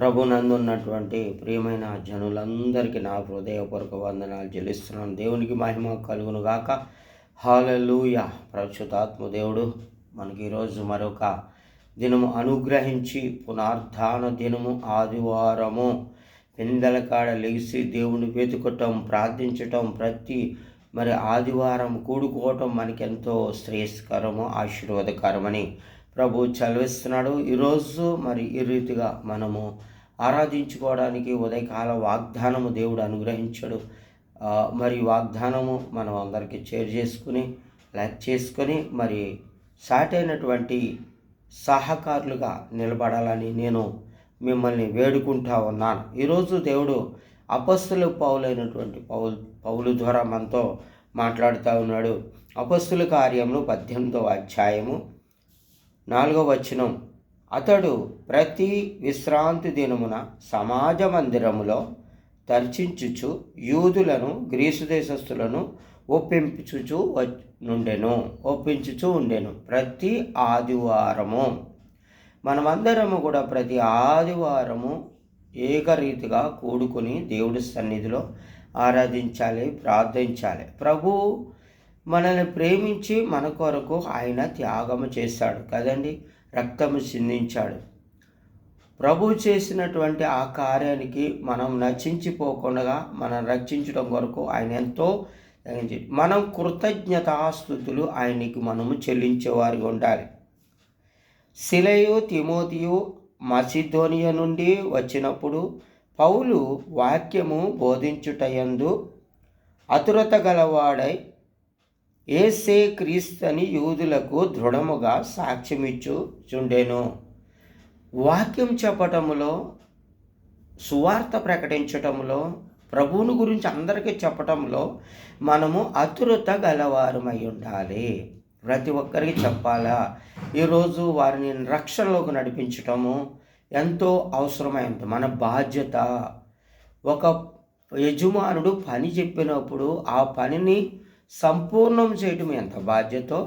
ప్రభునందున్నటువంటి ప్రియమైన జనులందరికీ నా హృదయపూర్వక వందనాలు చెల్లిస్తున్నాను. దేవునికి మహిమ కలుగును గాక. హాలూయ పరిశుతాత్మ దేవుడు మనకి ఈరోజు మరొక దినము అనుగ్రహించి పునర్ధాన దినము ఆదివారము. పెందల కాడ లేచి దేవుని వెతుకటం ప్రార్థించటం ప్రతి మరి ఆదివారం కూడుకోవటం మనకెంతో శ్రేయస్కరము ఆశీర్వాదకరమని ప్రభు చలవిస్తున్నాడు ఈరోజు మరి ఈ రీతిగా మనము ఆరాధించుకోవడానికి ఉదయకాల వాగ్దానము దేవుడు అనుగ్రహించాడు. మరి వాగ్దానము మనం అందరికీ షేర్ చేసుకుని లైక్ చేసుకొని మరి సాటైనటువంటి సహకారులుగా నిలబడాలని నేను మిమ్మల్ని వేడుకుంటా ఉన్నాను. ఈరోజు దేవుడు అపస్సులు పౌలైనటువంటి పౌలు పౌలు ద్వారా మనతో మాట్లాడుతూ ఉన్నాడు. అపస్తుల కార్యములు పద్దెనిమిదవ అధ్యాయము నాలుగవ వచనం. అతడు ప్రతి విశ్రాంతి దినమున సమాజ మందిరములో తర్చించుచు యూదులను గ్రీసు దేశస్థులను ఒప్పించుచు వ- నుండెను ఒప్పించుచు ఉండెను ప్రతి ఆదివారము. మనమందరము కూడా ప్రతి ఆదివారము ఏకరీతిగా కూడుకుని దేవుడి సన్నిధిలో ఆరాధించాలి ప్రార్థించాలి. ప్రభు మనల్ని ప్రేమించి మన కొరకు ఆయన త్యాగము చేశాడు కదండి? రక్తము చిందించాడు. ప్రభు చేసినటువంటి ఆ కార్యానికి మనం నచించిపోకుండా మనం రక్షించడం కొరకు ఆయన ఎంతో మనం కృతజ్ఞతాస్థుతులు ఆయనకి మనము చెల్లించేవారిగా ఉండాలి. శిలయు తిమోతియు మసిధోనియ నుండి వచ్చినప్పుడు పౌలు వాక్యము బోధించుటయందు అతురత గలవాడై ఏసే క్రీస్తని యూదులకు దృఢముగా సాక్ష్యమిచ్చుచుండెను వాక్యం చెప్పటములో సువార్త ప్రకటించటంలో ప్రభువుని గురించి అందరికీ చెప్పటంలో మనము అతురత గలవారమై ఉండాలి ప్రతి ఒక్కరికి చెప్పాలా? ఈరోజు వారిని రక్షణలోకి నడిపించటము ఎంతో అవసరమైనది. మన బాధ్యత. ఒక యజమానుడు పని చెప్పినప్పుడు ఆ పనిని సంపూర్ణం చేయటం ఎంత బాధ్యతో?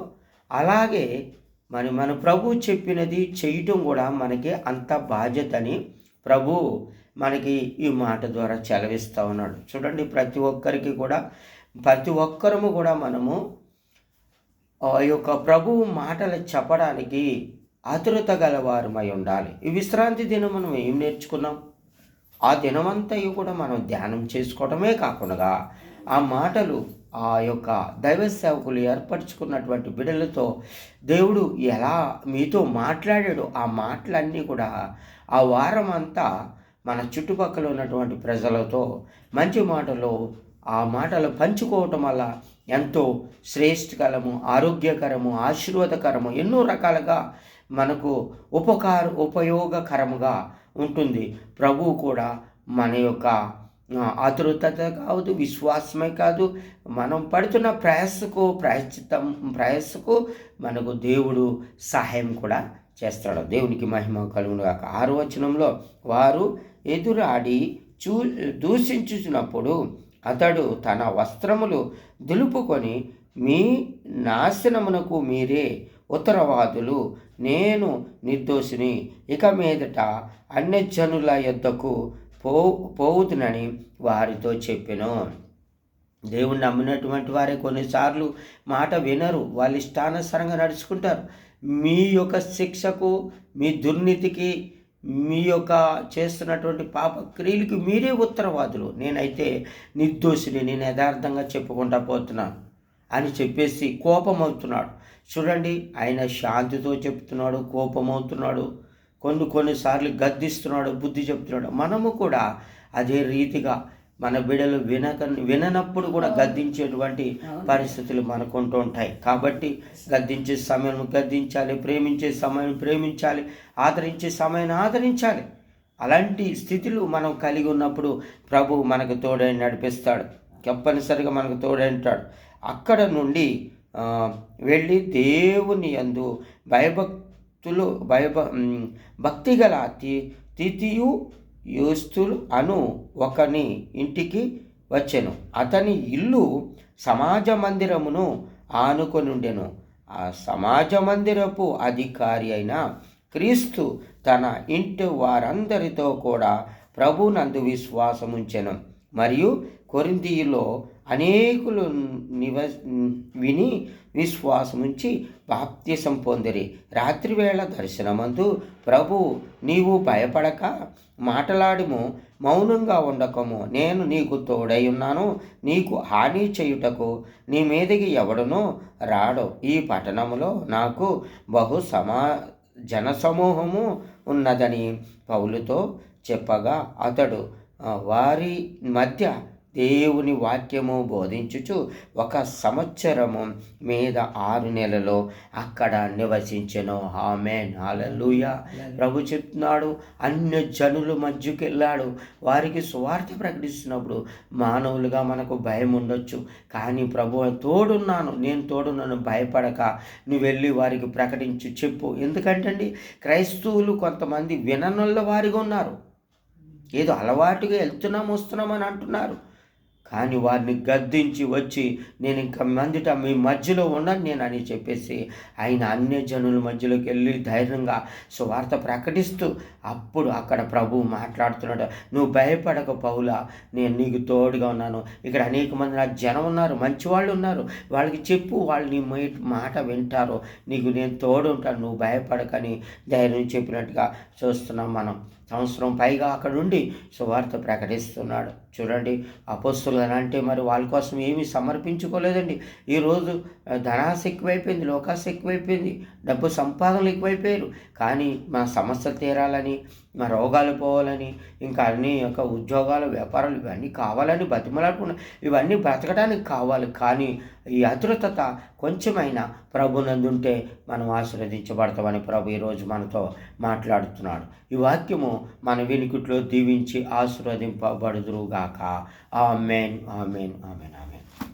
అలాగే మరి మన ప్రభు చెప్పినది చేయటం కూడా మనకి అంత బాధ్యత అని ప్రభు మనకి ఈ మాట ద్వారా చెలవిస్తూ ఉన్నాడు. చూడండి ప్రతి ఒక్కరికి కూడా ప్రతి ఒక్కరము కూడా మనము ఆ యొక్క ప్రభువు మాటలు చెప్పడానికి ఆతురత గలవారమై ఉండాలి. ఈ విశ్రాంతి దినం మనం ఏం నేర్చుకున్నాం? ఆ దినమంతయు కూడా మనం ధ్యానం చేసుకోవడమే కాకుండా ఆ మాటలు ఆ యొక్క దైవ సేవకులు ఏర్పరచుకున్నటువంటి బిడ్డలతో దేవుడు ఎలా మీతో మాట్లాడాడు ఆ మాటలన్నీ కూడా ఆ వారం అంతా మన చుట్టుపక్కల ఉన్నటువంటి ప్రజలతో మంచి మాటలు ఆ మాటలు పంచుకోవటం వల్ల ఎంతో శ్రేష్ఠకరము ఆరోగ్యకరము ఆశీర్వాదకరము ఎన్నో రకాలుగా మనకు ఉపకార ఉపయోగకరముగా ఉంటుంది. ప్రభువు కూడా మన యొక్క ఆతురత కాదు విశ్వాసమే కాదు. మనం పడుతున్న ప్రయాసకు ప్రాయశ్చిత్తం ప్రయాసకు మనకు దేవుడు సహాయం కూడా చేస్తాడు. దేవునికి మహిమ కలుగును కాక ఆరు వచనంలో వారు ఎదురాడి చూ దూషించుచున్నప్పుడు అతడు తన వస్త్రములు దులుపుకొని మీ నాశనమునకు మీరే ఉత్తరవాదులు. నేను నిర్దోషిని. ఇక మీదట అన్యజనుల యొద్దకు పో పోవుతునని వారితో చెప్పెను. దేవుడు నమ్మినటువంటి వారే కొన్నిసార్లు మాట వినరు వాళ్ళ ఇష్టానుసరంగా నడుచుకుంటారు. మీ యొక్క శిక్షకు మీ దుర్నీతికి మీ యొక్క చేస్తున్నటువంటి పాప క్రియలకి మీరే ఉత్తరవాదులు. నేనైతే నిర్దోషిని నేను యథార్థంగా చెప్పుకుంటా పోతున్నాను అని చెప్పేసి కోపమవుతున్నాడు. చూడండి ఆయన శాంతితో చెప్తున్నాడు కోపమవుతున్నాడు. కొన్ని కొన్నిసార్లు గద్దిస్తున్నాడు బుద్ధి చెప్తున్నాడు. మనము కూడా అదే రీతిగా మన బిడలు వినక విననప్పుడు కూడా గద్దించేటువంటి పరిస్థితులు మనకు ఉంటూ ఉంటాయి. కాబట్టి గద్దించే సమయం గద్దించాలి ప్రేమించే సమయం ప్రేమించాలి ఆదరించే సమయాన్ని ఆదరించాలి. అలాంటి స్థితిలో మనం కలిగి ఉన్నప్పుడు ప్రభు మనకు తోడై నడిపిస్తాడు. తప్పనిసరిగా మనకు తోడై ఉంటాడు. అక్కడ నుండి వెళ్ళి దేవుని యందు తులు భయభ భక్తి గల తి తితియు యోస్తులు అను ఒకని ఇంటికి వచ్చెను. అతని ఇల్లు సమాజ మందిరమును ఆనుకొనుండెను. ఆ సమాజ మందిరపు అధికారి అయిన క్రీస్తు తన ఇంటి వారందరితో కూడా ప్రభునందు విశ్వాసముంచెను. మరియు కొరింథీయులో అనేకులు నివ విని విశ్వాసముంచి బాప్తిసం పొందిరి. రాత్రివేళ దర్శనమందు ప్రభు నీవు భయపడక మాటలాడుము మౌనంగా ఉండకము. నేను నీకు తోడై ఉన్నాను నీకు హాని చేయుటకు నీ మీదకి ఎవడనో రాడు. ఈ పట్టణములో నాకు బహు సమా జనసమూహము ఉన్నదని పౌలుతో చెప్పగా అతడు వారి మధ్య దేవుని వాక్యము బోధించుచు ఒక సంవత్సరము మీద ఆరు నెలలో అక్కడ నివసించెను. ఆమెన్. హల్లెలూయా. ప్రభు చెప్తున్నాడు అన్య జనుల మధ్యకి వెళ్ళాడు వారికి సువార్త ప్రకటిస్తున్నప్పుడు మానవులుగా మనకు భయం ఉండొచ్చు. కానీ ప్రభు తోడున్నాను. నేను తోడున్నాను. భయపడక. నువ్వు వెళ్ళి వారికి ప్రకటించు. చెప్పు. ఎందుకంటే క్రైస్తవులు కొంతమంది విననుల్ల వారిగా ఉన్నారు. ఏదో అలవాటుగా వెళ్తున్నాం వస్తున్నాం అని అంటున్నారు. కానీ వారిని గద్దించి వచ్చి నేను ఇంకా మందిట మీ మధ్యలో ఉన్నాను నేను అని చెప్పేసి ఆయన అన్ని జనుల మధ్యలోకి వెళ్ళి ధైర్యంగా సువార్త ప్రకటిస్తూ అప్పుడు అక్కడ ప్రభు మాట్లాడుతున్నాడు నువ్వు భయపడక పౌలా నేను నీకు తోడుగా ఉన్నాను. ఇక్కడ అనేక మంది నా జనం ఉన్నారు మంచి వాళ్ళు ఉన్నారు. వాళ్ళకి చెప్పు వాళ్ళు నీ మాట వింటారు. నీకు నేను తోడు ఉంటాను నువ్వు భయపడకని ధైర్యం చెప్పినట్టుగా చూస్తున్నాం మనం. సంవత్సరం పైగా అక్కడ ఉండి సువార్త ప్రకటిస్తున్నాడు. చూడండి అపోస్తులు అంటే మరి వాళ్ళ కోసం ఏమీ సమర్పించుకోలేదండి. ఈరోజు ధనాశ ఎక్కువైపోయింది లోకాశ ఎక్కువైపోయింది డబ్బు సంపాదనలు ఎక్కువైపోయారు. కానీ మా సమస్యలు తీరాలని మా రోగాలు పోవాలని ఇంకా అన్ని యొక్క ఉద్యోగాలు వ్యాపారాలు ఇవన్నీ కావాలని బతిమలాడుకున్న ఇవన్నీ బ్రతకడానికి కావాలి. కానీ ఈ అతృతత కొంచెమైనా ప్రభునందుంటే మనం ఆశీర్వదించబడతామని ప్రభు ఈరోజు మనతో మాట్లాడుతున్నాడు. ఈ వాక్యము మన వెనుకట్లో దీవించి ఆశీర్వదింపబడుదురుగాక. Amen amen amen amen.